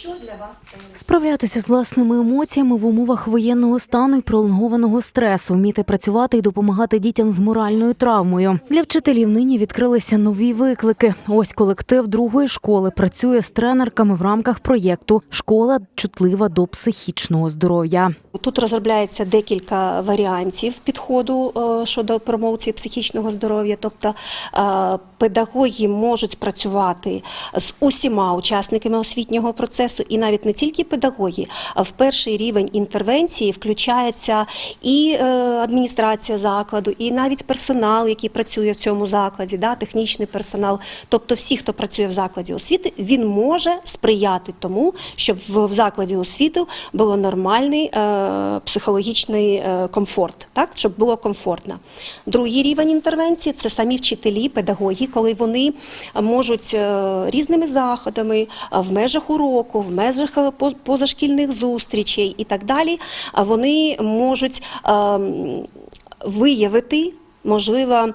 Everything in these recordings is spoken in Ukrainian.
Що для вас? Справлятися з власними емоціями в умовах воєнного стану і пролонгованого стресу, вміти працювати і допомагати дітям з моральною травмою. Для вчителів нині відкрилися нові виклики. Ось колектив другої школи працює з тренерками в рамках проєкту Школа чутлива до психічного здоров'я. Тут розробляється декілька варіантів підходу е, щодо промоції психічного здоров'я. Тобто е, педагоги можуть працювати з усіма учасниками освітнього процесу, і навіть не тільки педагоги, а в перший рівень інтервенції включається і е, адміністрація закладу, і навіть персонал, який працює в цьому закладі, да, технічний персонал. Тобто, всі, хто працює в закладі освіти, він може сприяти тому, щоб в, закладі освіти було нормальний е, психологічний е, комфорт, так щоб було комфортно. Другий рівень інтервенції це самі вчителі, педагоги, коли вони можуть різними заходами в межах уроку, в межах е, позашкільних зустрічей і так далі, вони можуть ем, виявити. Можливо,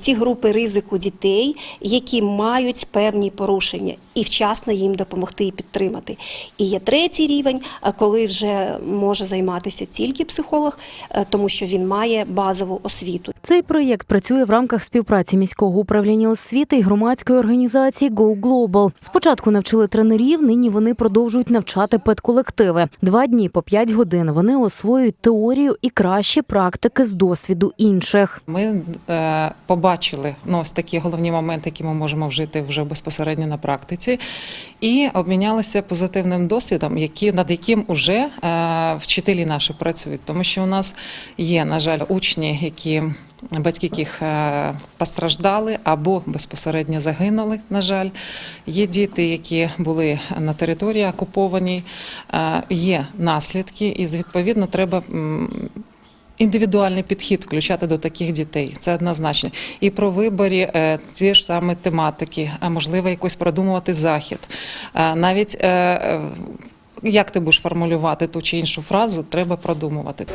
ці групи ризику дітей, які мають певні порушення, і вчасно їм допомогти і підтримати. І є третій рівень, а коли вже може займатися тільки психолог, е, тому що він має базову освіту. Цей проєкт працює в рамках співпраці міського управління освіти і громадської організації Go Global. Спочатку навчили тренерів, нині вони продовжують навчати педколективи. Два дні по п'ять годин вони освоюють теорію і кращі практики з досвіду інших. Ми е, побачили ну, ось такі головні моменти, які ми можемо вжити вже безпосередньо на практиці, і обмінялися позитивним досвідом, які, над яким уже е, вчителі наші працюють. Тому що у нас є, на жаль, учні, які батьки яких е, постраждали або безпосередньо загинули. На жаль, є діти, які були на території окупованій, е, є наслідки, і відповідно треба. Індивідуальний підхід включати до таких дітей. Це однозначно. І про виборі е, ті ж саме тематики, а можливо, якось продумувати захід. Навіть е, е, як ти будеш формулювати ту чи іншу фразу, треба продумувати.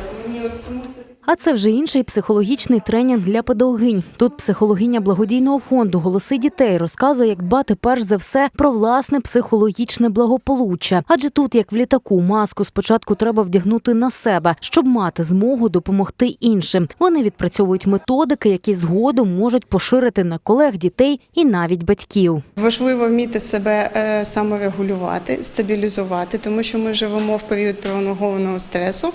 А це вже інший психологічний тренінг для педагогинь. Тут психологиня благодійного фонду Голоси дітей розказує, як дбати перш за все про власне психологічне благополуччя. Адже тут, як в літаку, маску спочатку треба вдягнути на себе, щоб мати змогу допомогти іншим. Вони відпрацьовують методики, які згодом можуть поширити на колег дітей і навіть батьків. Важливо вміти себе е, саморегулювати, стабілізувати, тому що ми живемо в період пролонгованого стресу.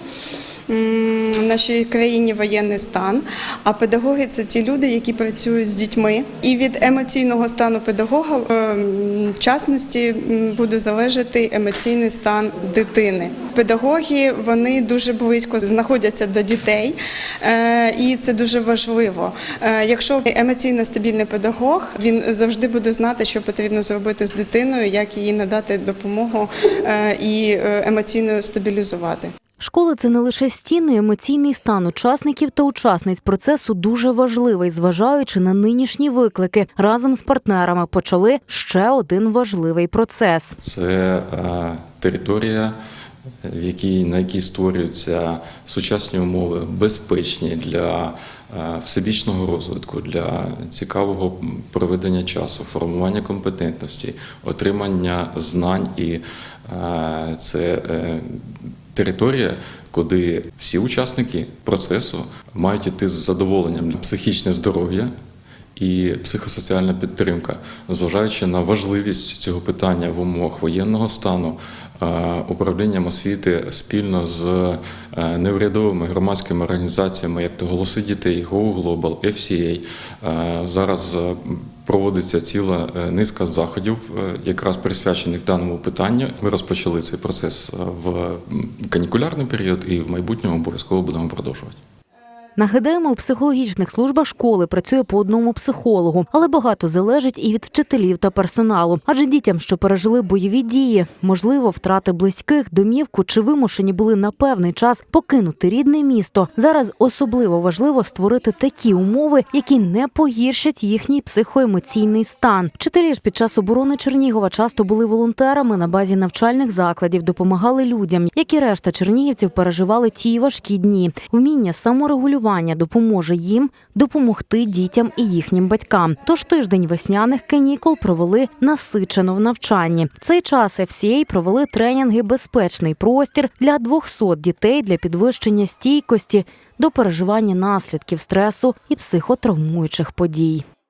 В нашій країні воєнний стан, а педагоги це ті люди, які працюють з дітьми. І від емоційного стану педагога, е, в частності, буде залежати емоційний стан дитини. Педагоги вони дуже близько знаходяться до дітей, е, і це дуже важливо. Е, Якщо емоційно стабільний педагог, він завжди буде знати, що потрібно зробити з дитиною, як їй надати допомогу і емоційно стабілізувати. Школа це не лише стіни, емоційний стан учасників та учасниць процесу дуже важливий, зважаючи на нинішні виклики. Разом з партнерами почали ще один важливий процес. Це е, територія, в якій, на якій створюються сучасні умови, безпечні для е, всебічного розвитку, для цікавого проведення часу, формування компетентності, отримання знань і е, це територія, куди всі учасники процесу мають іти з задоволенням психічне здоров'я і психосоціальна підтримка, зважаючи на важливість цього питання в умовах воєнного стану, е, управлінням освіти спільно з е, неурядовими громадськими організаціями, як то голоси дітей, Go Global, FCA, зараз е, проводиться ціла е, низка заходів, е, якраз присвячених даному питанню. Ми розпочали цей процес е, в канікулярний період і в майбутньому обов'язково будемо продовжувати. Нагадаємо, у психологічних службах школи працює по одному психологу, але багато залежить і від вчителів та персоналу. Адже дітям, що пережили бойові дії, можливо, втрати близьких, домівку чи вимушені були на певний час покинути рідне місто. Зараз особливо важливо створити такі умови, які не погіршать їхній психоемоційний стан. Вчителі ж під час оборони Чернігова часто були волонтерами на базі навчальних закладів, допомагали людям, як і решта чернігівців переживали ті важкі дні. Вміння саморегулювання спілкування допоможе їм допомогти дітям і їхнім батькам. Тож тиждень весняних канікул провели насичено в навчанні. В цей час FCA провели тренінги Безпечний простір для 200 дітей для підвищення стійкості до переживання наслідків стресу і психотравмуючих подій.